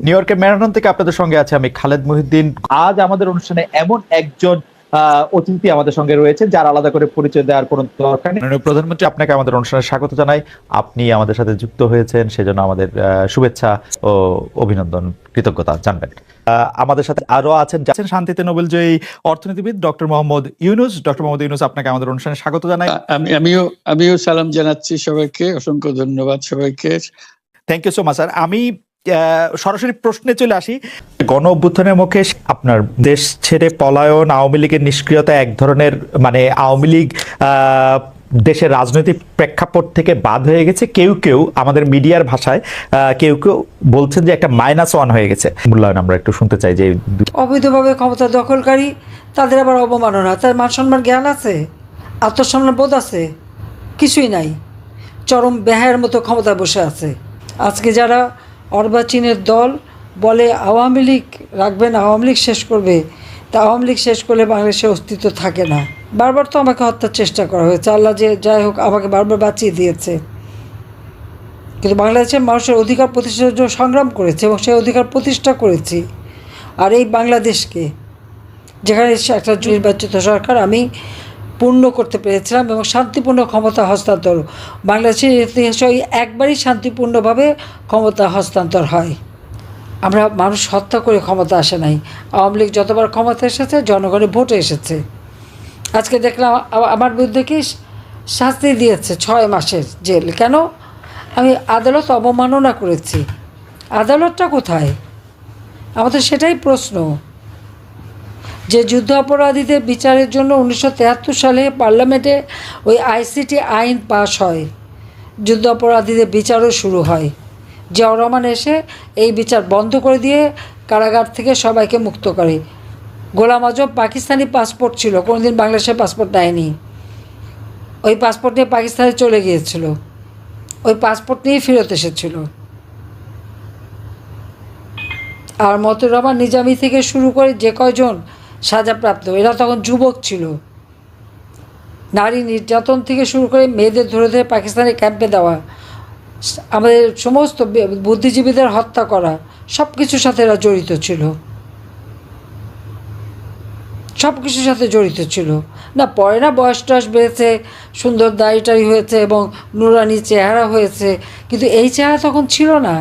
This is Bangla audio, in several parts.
নিউ ইয়র্কের ম্যারাথন থেকে আপনাদের সঙ্গে আছে আমি খালেদ মহিউদ্দিন আজ আমাদের অনুষ্ঠানে এমন একজন আহ, অতিথি আমাদের সঙ্গে রয়েছে যার আলাদা করে পরিচয় দেওয়ার কোনো দরকার নেই। প্রধানমন্ত্রী আপনাকে আমাদের অনুষ্ঠানে স্বাগত জানাই। আপনি আমাদের সাথে যুক্ত হয়েছেন সেজন্য আমাদের আহ, শুভেচ্ছা ও অভিনন্দন কৃতজ্ঞতা জানবেন। আহ, আমাদের সাথে আরও আছেন যাচ্ছেন শান্তিতে নোবেল জয়ী অর্থনীতিবিদ ডক্টর মোহাম্মদ ইউনুস। ডক্টর মোহাম্মদ ইউনুস আপনাকে আমাদের অনুষ্ঠানে স্বাগত জানাই। আমি আমিও আমিও সালাম জানাচ্ছি সবাইকে। অসংখ্য ধন্যবাদ সবাইকে। Thank you so much sir আমি সরাসরি প্রশ্নে চলে আসি। গণ অভ্যুত্থানের মুখে আপনার দেশ ছেড়ে পলায়ন, আওয়ামী লীগের নিষ্ক্রিয়তা এক ধরনের মানে আওয়ামী লীগ দেশের রাজনৈতিক প্রেক্ষাপট থেকে বাদ হয়ে গেছে। কেউ কেউ আমাদের মিডিয়ার ভাষায় কেউ কেউ বলছেন যে একটা মাইনাস ওয়ান হয়ে গেছে। মূল্যায়ন আমরা একটু শুনতে চাই যে অবৈধভাবে ক্ষমতা দখলকারী, তাদের আবার অবমাননা। তার মান সম্মান জ্ঞান আছে? আত্মসম্মান বোধ আছে? কিছুই নাই। চরম বেহায়ের মতো ক্ষমতায় বসে আছে। আজকে যারা অর্বাচীনের দল বলে আওয়ামী লীগ রাখবেন আওয়ামী লীগ শেষ করবে। তা আওয়ামী লীগ শেষ করলে বাংলাদেশে অস্তিত্ব থাকে না। বারবার তো আমাকে হত্যার চেষ্টা করা হয়েছে। আল্লাহ যে যাই হোক আমাকে বারবার বাঁচিয়ে দিয়েছে। কিন্তু বাংলাদেশের মানুষের অধিকার প্রতিষ্ঠার জন্য সংগ্রাম করেছে এবং সেই অধিকার প্রতিষ্ঠা করেছি। আর এই বাংলাদেশকে, যেখানে একটা নির্বাচিত সরকার, আমি পূর্ণ করতে পেরেছিলাম এবং শান্তিপূর্ণ ক্ষমতা হস্তান্তর। বাংলাদেশের ইতিহাসে ওই একবারই শান্তিপূর্ণভাবে ক্ষমতা হস্তান্তর হয়। আমরা মানুষ হত্যা করে ক্ষমতা আসে নাই। আওয়ামী লীগ যতবার ক্ষমতা এসেছে, জনগণের ভোটে এসেছে। আজকে দেখলাম আমার বিরুদ্ধে কি শাস্তি দিয়েছে ছয় মাসের জেল। কেন? আমি আদালত অবমাননা করেছি। আদালতটা কোথায়? আমাদের সেটাই প্রশ্ন। যে যুদ্ধ অপরাধীদের বিচারের জন্য উনিশশো সালে পার্লামেন্টে ওই আইসিটি আইন পাশ হয়। যুদ্ধ অপরাধীদের বিচারও শুরু হয়। জিয়াউর রহমান এসে এই বিচার বন্ধ করে দিয়ে কারাগার থেকে সবাইকে মুক্ত করে। গোলাম আজম পাকিস্তানি পাসপোর্ট ছিল, কোনোদিন বাংলাদেশের পাসপোর্ট নেয়নি ওই পাসপোর্ট নিয়ে পাকিস্তানে চলে গিয়েছিল। ওই পাসপোর্ট নিয়েই ফেরত এসেছিল। আর মতুর রহমান নিজামি থেকে শুরু করে যে কয়জন সাজাপ্রাপ্ত। এরা তখন যুবক ছিল। নারী নির্যাতন থেকে শুরু করে মেয়েদের ধরে ধরে পাকিস্তানের ক্যাম্পে দেওয়া, আমাদের সমস্ত বুদ্ধিজীবীদের হত্যা করা সব কিছুর সাথে এরা জড়িত ছিল। সব কিছুর সাথে জড়িত ছিল। না, পরে না বয়স টয়স বেড়েছে, সুন্দর দাড়িটারি হয়েছে এবং নুরানি চেহারা হয়েছে, কিন্তু এই চেহারা তখন ছিল না।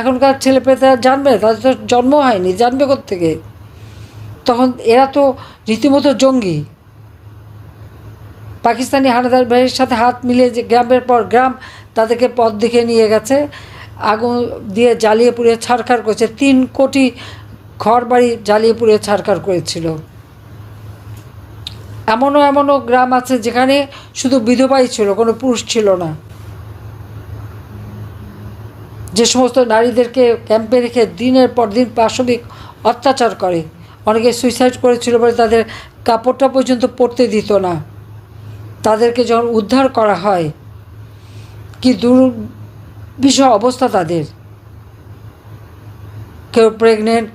এখনকার ছেলে পেয়ে তারা জানবে তাদের তো জন্ম হয়নি, জানবে থেকে তখন এরা তো রীতিমতো জঙ্গি। পাকিস্তানি হানাদার বাহিনীর সাথে হাত মিলিয়ে যে গ্রামের পর গ্রাম তাদেরকে পথ দেখে নিয়ে গেছে, আগুন দিয়ে জ্বালিয়ে পুড়িয়ে ছাড়খাড় করেছে। তিন কোটি ঘর বাড়ি জ্বালিয়ে পুড়িয়ে ছাড়খাড় করেছিল। এমনও এমনও গ্রাম আছে যেখানে শুধু বিধবাই ছিল, কোনো পুরুষ ছিল না। যে সমস্ত নারীদেরকে ক্যাম্পে রেখে দিনের পর দিন পাশবিক অত্যাচার করে। অনেকে সুইসাইড করেছিল বলে তাদের কাপড়টা পর্যন্ত পরতে দিত না। তাদেরকে যখন উদ্ধার করা হয়, কি দুর্বিষহ অবস্থা তাদের। কেউ প্রেগনেন্ট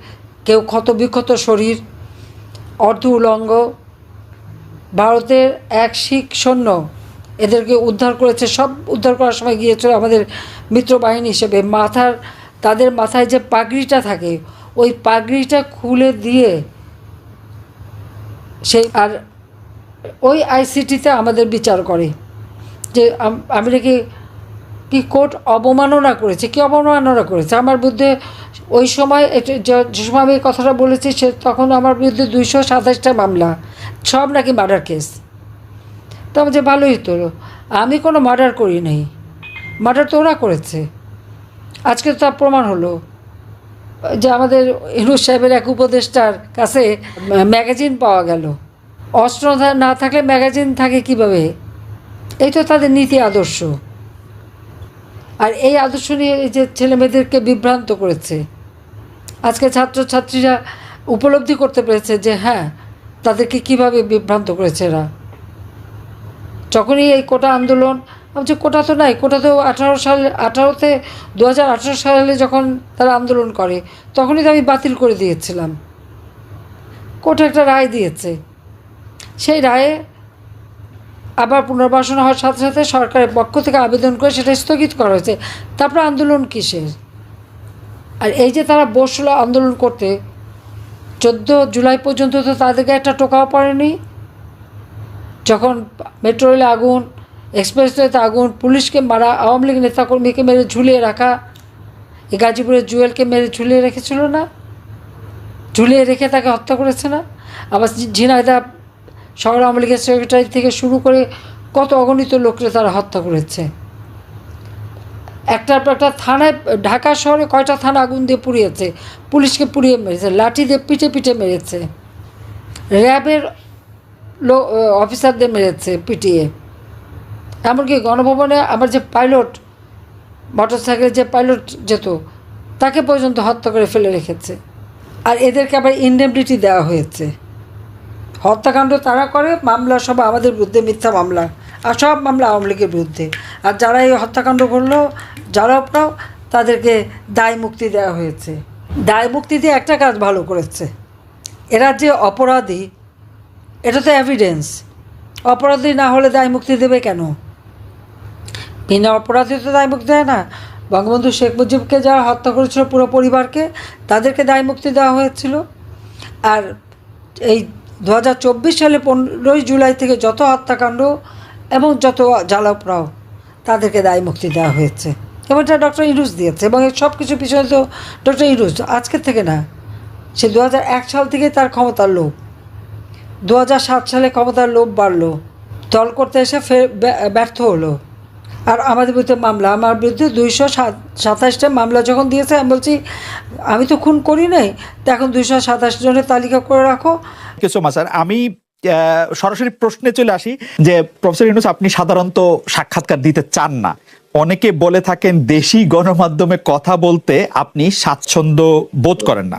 কেউ ক্ষতবিক্ষত শরীর, অর্ধ উলঙ্গ। ভারতের এক শিখ সৈন্য এদেরকে উদ্ধার করেছে। সব উদ্ধার করার সময় গিয়েছিল আমাদের মিত্রবাহিনী হিসেবে। মাথার, তাদের মাথায় যে পাগড়িটা থাকে ওই পাগড়িটা খুলে দিয়ে সেই আর ওই আইসিটিতে আমাদের বিচার করে যে আমি নাকি কি কোর্ট অবমাননা করেছে, কি অবমাননা করেছে? আমার বিরুদ্ধে ওই সময় যে- সময় আমি কথাটা বলেছি, সে তখন আমার বিরুদ্ধে দুইশো সাতাশটা মামলা, সব নাকি মার্ডার কেস। তো যে ভালোই তো, আমি কোনো মার্ডার করি নাই। মার্ডার তো ওরা করেছে। আজকে তো তার প্রমাণ হলো। যে আমাদের ইনুস সাহেবের এক উপদেষ্টার কাছে ম্যাগাজিন পাওয়া গেল। অস্ত্র না থাকলে ম্যাগাজিন থাকে কীভাবে? এই তো তাদের নীতি আদর্শ। আর এই আদর্শ নিয়ে এই যে ছেলেমেয়েদেরকে বিভ্রান্ত করেছে। আজকে ছাত্রছাত্রীরা উপলব্ধি করতে পেরেছে যে হ্যাঁ তাদেরকে কীভাবে বিভ্রান্ত করেছে এরা। যখনই এই কোটা আন্দোলন যে কোটা তো নাই, কোটা তো আঠারো সাল, আঠারোতে দু হাজার আঠারো সালে যখন তারা আন্দোলন করে, তখনই তো আমি বাতিল করে দিয়েছিলাম। কোর্ট একটা রায় দিয়েছে। সেই রায়ে আবার পুনর্বাসন হওয়ার সাথে সাথে সরকারের পক্ষ থেকে আবেদন করে সেটা স্থগিত করা হয়েছে। তারপরে আন্দোলন কিসের? আর এই যে তারা বসল আন্দোলন করতে, চোদ্দ জুলাই পর্যন্ত তো তাদেরকে একটা টোকাও পড়েনি। যখন মেট্রো রেলে আগুন এক্সপ্রেসওয়েতে আগুন পুলিশকে মারা, আওয়ামী লীগ নেতাকর্মীকে মেরে ঝুলিয়ে রাখা। এই গাজীপুরের জুয়েলকে মেরে ঝুলিয়ে রেখেছিল না? ঝুলিয়ে রেখে তাকে হত্যা করেছে না? আবার ঝিনাইদা শহর আওয়ামী লীগের সেক্রেটারি থেকে শুরু করে কত অগণিত লোককে তারা হত্যা করেছে। একটার পর একটা থানায়, ঢাকা শহরে কয়টা থানা আগুন দিয়ে পুড়িয়েছে? পুলিশকে পুড়িয়ে মেরেছে, লাঠি দিয়ে পিঠে পিঠে মেরেছে। র্যাবের লো অফিসারদের মেরেছে পিটিয়ে। এমনকি গণভবনে আমার যে পাইলট মোটর সাইকেলে যে পাইলট যেত, তাকে পর্যন্ত হত্যা করে ফেলে রেখেছে। আর এদেরকে আবার ইনডেমনিটি দেওয়া হয়েছে। হত্যাকাণ্ড তারা করে, মামলা সব আমাদের বিরুদ্ধে, মিথ্যা মামলা। আর সব মামলা আওয়ামী লীগের বিরুদ্ধে। আর যারা এই হত্যাকাণ্ড করল, যারা আপনাও তাদেরকে দায় মুক্তি দেওয়া হয়েছে। দায় মুক্তি দিয়ে একটা কাজ ভালো করেছে। এরা যে অপরাধী, এটা তো এভিডেন্স অপরাধী না হলে দায় মুক্তি দেবে কেন? বিনা অপরাধী তো দায় না। বঙ্গবন্ধু শেখ মুজিবকে যারা হত্যা করেছিল পুরো পরিবারকে, তাদেরকে দায় মুক্তি দেওয়া হয়েছিল। আর এই দু হাজার চব্বিশ সালে পনেরোই জুলাই থেকে যত হত্যাকাণ্ড এবং যত জ্বালাপড়াও তাদেরকে দায় মুক্তি দেওয়া হয়েছে। এবং এটা ডক্টর ইরুজ দিয়েছে, এবং এই সব কিছু পিছনে তো ডক্টর ইরুজ, আজকের থেকে না, সে দু সাল থেকে তার ক্ষমতার লোভ। দু সালে ক্ষমতার লোভ বাড়লো, দল করতে এসে ফের ব্য- ব্যর্থ হলো। আর আমাদের বিরুদ্ধে মামলা। আমার বিরুদ্ধে দুইশো সাতাশটা মামলা যখন দিয়েছে, আমি বলছি, আমি তো খুন করি নাই, তো এখন দুইশো সাতাশ জনের তালিকা করে রাখো। কিছু আমি সরাসরি প্রশ্নে চলে আসি যে, প্রফেসর ইউনুস, আপনি সাধারণত সাক্ষাৎকার দিতে চান না। অনেকে বলে থাকেন, দেশি গণমাধ্যমে কথা বলতে আপনি স্বাচ্ছন্দ্য বোধ করেন না।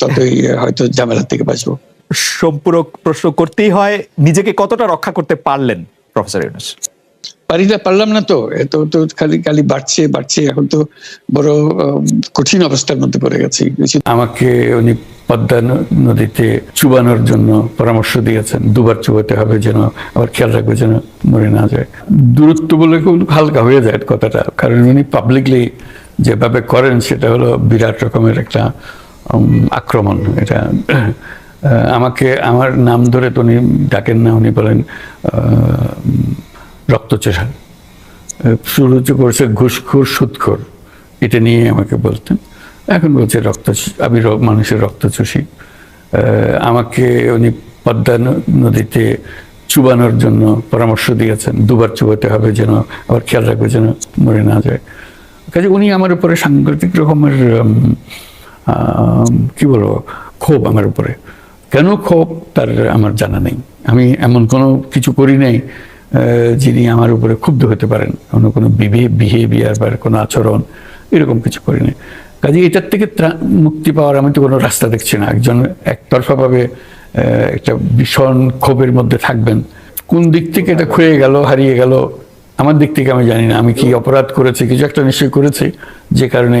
ততই হয়তো ঝামেলার থেকে বাঁচবো। সম্পূরক প্রশ্ন করতেই হয় নিজেকে কতটা রক্ষা করতে পারলেন প্রফেসর ইউনুস? পারি না পারলাম না তো। এত তো খালি খালি বাড়ছে বাড়ছে এখন তো বড় কঠিন অবস্থার মধ্যে পড়ে গেছি। আমাকে উনি পদ্মা নদীতে চুবানোর জন্য পরামর্শ দিয়েছেন। দুবার চুবাতে হবে যেন আবার খেয়াল রাখবে যেন মরে না যায়। দূরত্ব বলে খুব হালকা হয়ে যায় কথাটা। কারণ উনি পাবলিকলি যেভাবে করেন সেটা হলো বিরাট রকমের একটা আক্রমণ, এটা আমাকে, আমার নাম ধরে তো উনি ডাকেন না, উনি বলেন রক্তচোষা শুরু করেছে ঘুষখোর, সুদখোর, এটা নিয়ে আমাকে বলতেন। এখন বলছে রক্ত আমি মানুষের রক্ত চুষি। আমাকে উনি পদ্মা নদীতে চুবানোর জন্য পরামর্শ দিয়েছেন, দুবার চুবাতে হবে যেন, আবার খেয়াল রাখবে যেন মরে না যায়। কাজে উনি আমার উপরে সাংঘাতিক রকমের কি বলব, ক্ষোভ আমার উপরে। কেন ক্ষোভ? তার আমার জানা নেই। আমি এমন কোনো কিছু করি নাই যিনি আমার উপরে ক্ষুব্ধ হতে পারেন। অন্য কোনো বিহেভিয়ার বা কোনো আচরণ, এরকম কিছু করি নাই। কাজে এটার থেকে মুক্তি পাওয়ার আমি তো কোনো রাস্তা দেখছি না। একজন একতরফাভাবে একটা ভীষণ ক্ষোভের মধ্যে থাকবেন। কোন দিক থেকে এটা ক্ষয়ে গেল, হারিয়ে গেল, আমার দিক থেকে আমি জানি না। আমি কি অপরাধ করেছি, কিছু একটা নিশ্চয়ই করেছি, যে কারণে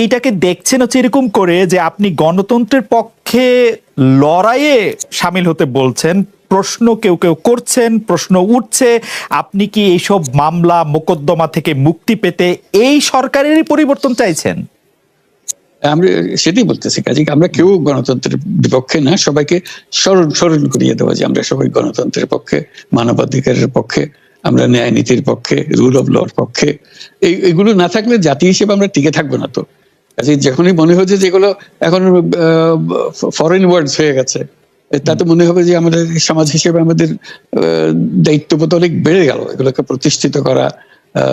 এইটাকে দেখছেন হচ্ছে এরকম করে যে আপনি গণতন্ত্রের পক্ষে লড়াইয়ে সামিল হতে বলছেন, প্রশ্ন কেউ কেউ করছেন, প্রশ্ন উঠছে, আপনি কি এইসব মামলা, মোকদ্দমা থেকে মুক্তি পেতে এই সরকারেরই পরিবর্তন চাইছেন? আমরা সেটাই বলতেছি, কাজে আমরা কেউ গণতন্ত্রের বিপক্ষে না, সবাইকে স্মরণ স্মরণ করিয়ে দেওয়া যে আমরা সবাই গণতন্ত্রের পক্ষে, মানবাধিকারের পক্ষে আমরা ন্যায় নীতির পক্ষে রুল অফ লর পক্ষে, এই, এগুলো না থাকলে জাতি হিসেবে আমরা টিকে থাকব না তো। যখনই মনে হচ্ছে যেগুলো এখন ফরেন ওয়ার্ডস হয়ে গেছে তাতে মনে হবে যে আমাদের সমাজ হিসেবে আমাদের দায়িত্ববোধ অনেক বেড়ে গেল। এগুলোকে প্রতিষ্ঠিত করা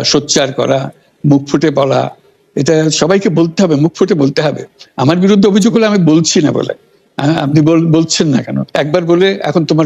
সোচ্চার করা, মুখ ফুটে বলা, এটা সবাইকে বলতে হবে, মুখ ফুটে বলতে হবে। আমার বিরুদ্ধে অভিযোগ হলে আমি বলছি না বলে। আপনি বল- বলছেন না কেন? একবার বলে এখন তোমার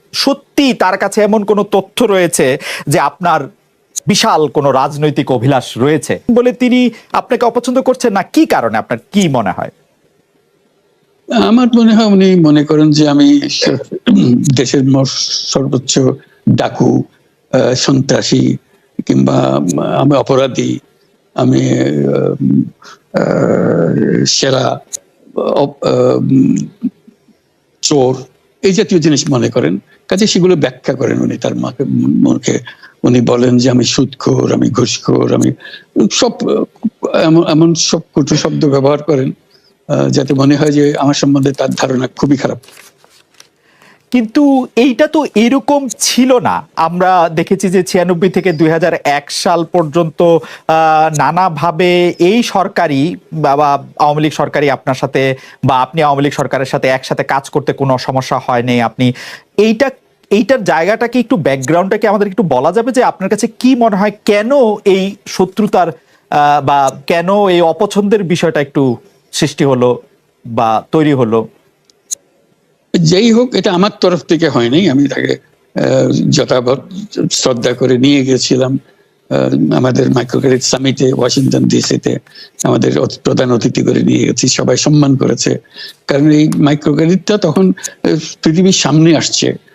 সত্যি তার কাছে এমন কোনো তথ্য রয়েছে যে আপনার বিশাল কোনো রাজনৈতিক অভিলাষ রয়েছে? বলে তিনি আপনাকে অপছন্দ করছেন না, কি কারণে আপনার কি মনে হয়? আমার মনে হয় উনি মনে করেন যে আমি দেশের সর্বোচ্চ ডাকু সন্ত্রাসী, কিংবা আমি অপরাধী, আমি সেরা চোর, এই জাতীয় জিনিস মনে করেন। কাজে সেগুলো ব্যাখ্যা করেন উনি, তার মাকে মুখে উনি বলেন যে, আমি সুদখোর আমি ঘুষখোর, আমি সব, এমন সব কটু শব্দ ব্যবহার করেন যাতে মনে হয় যে আমার সম্বন্ধে তার ধারণা খুবই খারাপ। কিন্তু এইটা তো এরকম ছিল না। আমরা দেখেছি যে ছিয়ানব্বই থেকে দুই হাজার এক সাল পর্যন্ত নানাভাবে এই সরকারি বা আওয়ামী লীগ সরকারি আপনার সাথে বা আপনি আওয়ামী লীগ সরকারের সাথে একসাথে কাজ করতে কোনো সমস্যা হয়নি। আপনি এইটা এইটার জায়গাটাকে একটু ব্যাকগ্রাউন্ডটাকে আমাদের একটু বলা যাবে যে আপনার কাছে কি মনে হয় কেন এই শত্রুতার বা কেন এই অপছন্দের বিষয়টা একটু সৃষ্টি হলো বা তৈরি হলো? যেই হোক, এটা আমার তরফ থেকে হয়নি। আমি তাকে যথাবৎ শ্রদ্ধা করে নিয়ে গেছিলাম। আমাদের মাইক্রোক্রেডিট সামিটে ওয়াশিংটন ডিসিতে আমাদের প্রধান অতিথি করে নিয়ে গেছি। সবাই সম্মান করেছে। কারণ এই মাইক্রোক্রেডিটটা তখন পৃথিবীর সামনে আসছে।